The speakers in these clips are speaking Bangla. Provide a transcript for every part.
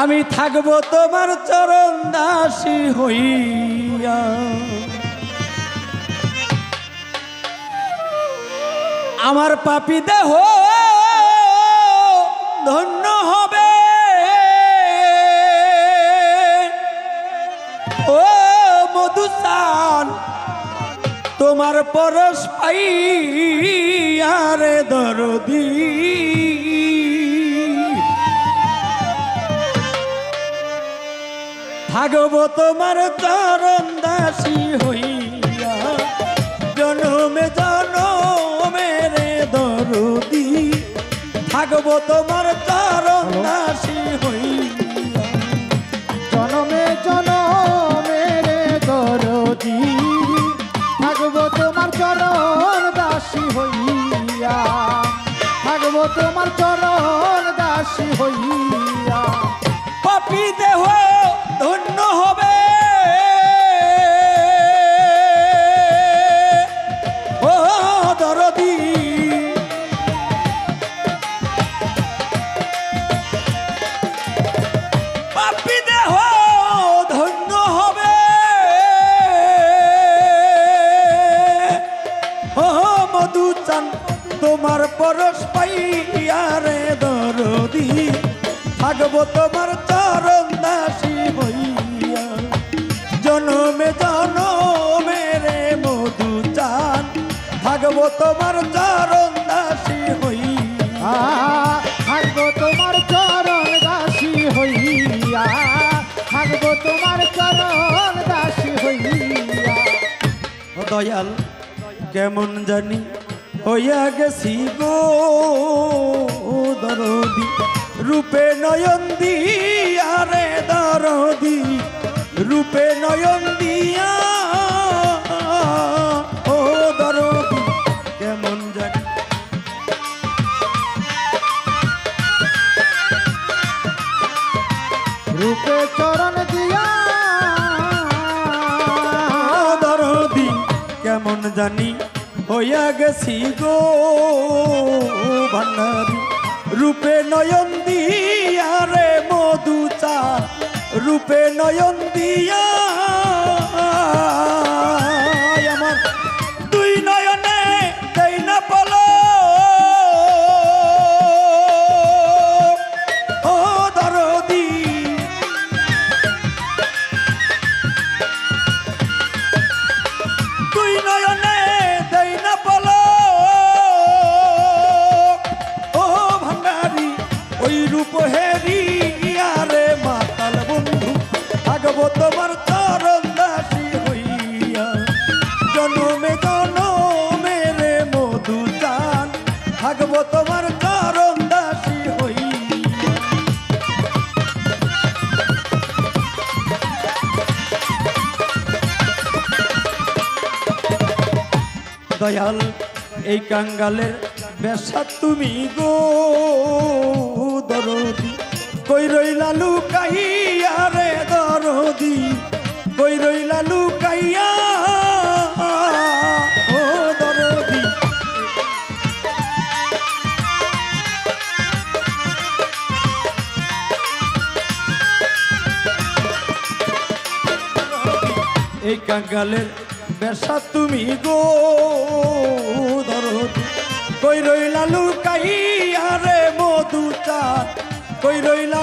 আমি থাকব তোমার চরণ দাসী হইয়া। আমার পাপি দেহ ধন্য হবে। ও মধুসান, তোমার পরশ পাই আরে দরদি। থাকব তোমার চরণ দাসী হইয়া। জনমে জনমে রে দরদি। ভাগব তোমার মধু চান, তোমার পরশ পাইয়ারে দরদি। থাকব তোমার চরণ দাসী হইয়া। জনমে জনমে রে মধু চান থাকব তোমার চরণ দাসী হইয়া। থাকব তোমার চরণ দাসী হইয়া। থাকব তোমার চরণ দাসী হইয়া। দয়াল কেমন জানি হইয়া গেছি গো দরদি। রূপে নয়ন দিয়ারে দরদি। রূপে নয়ন দিয়া কেমন জানি হইয়া গেছি গো ভান্ডারি। রূপে নয়ন দিয়া রে মধু চা, রূপে নয়ন দিয়া থাকব তোমার চরণ দাসী হইয়া দয়াল, এই কাঙ্গালের বেশা তুমি গো, দরদি। কই রইলা লুকাইয়া রে দরদি, কই রইলা লুকাইয়া এই কাঙ্গালের বেশা তুমি গো ধর কই রইলালু কাইয়া রে মধু চা কই রইলা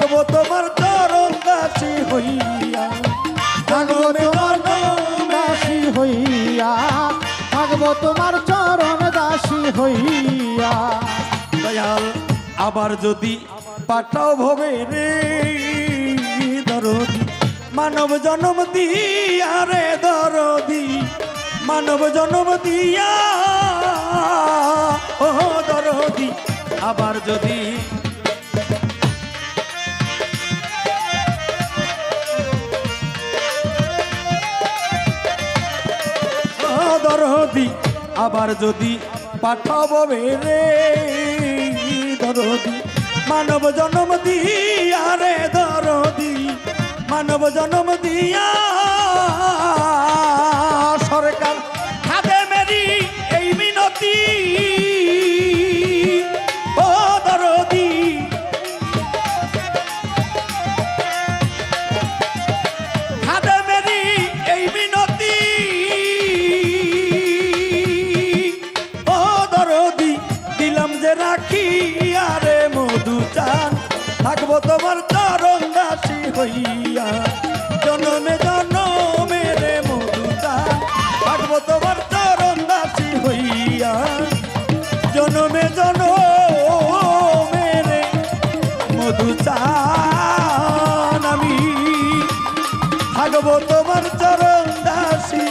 থাকব তোমার চরণ দাসী হইয়া। থাকব তোমার দাসী হইয়া। থাকব তোমার চরণ দাসী হইয়া। দয়াল, আবার যদি পাঠাও ভবে রে দরদি। মানব জন্ম দিয়া রে দরদি। মানব জন্ম দিয়া, ও দরদি। আবার যদি দরদি আবার যদি পাঠাবো বেরে দরদি। মানব জন্ম দিয়া রে দরদি মানব জন্ম দিয়া হইয়া জনমে জনমে রে মধু চান থাকব তোমার চরণ দাসী হইয়া জনমে জনমে রে মধু চান আমি থাকব তোমার চরণ দাসী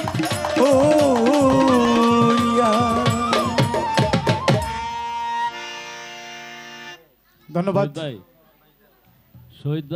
ধন্যবাদ ভাই শহীদ ভাই।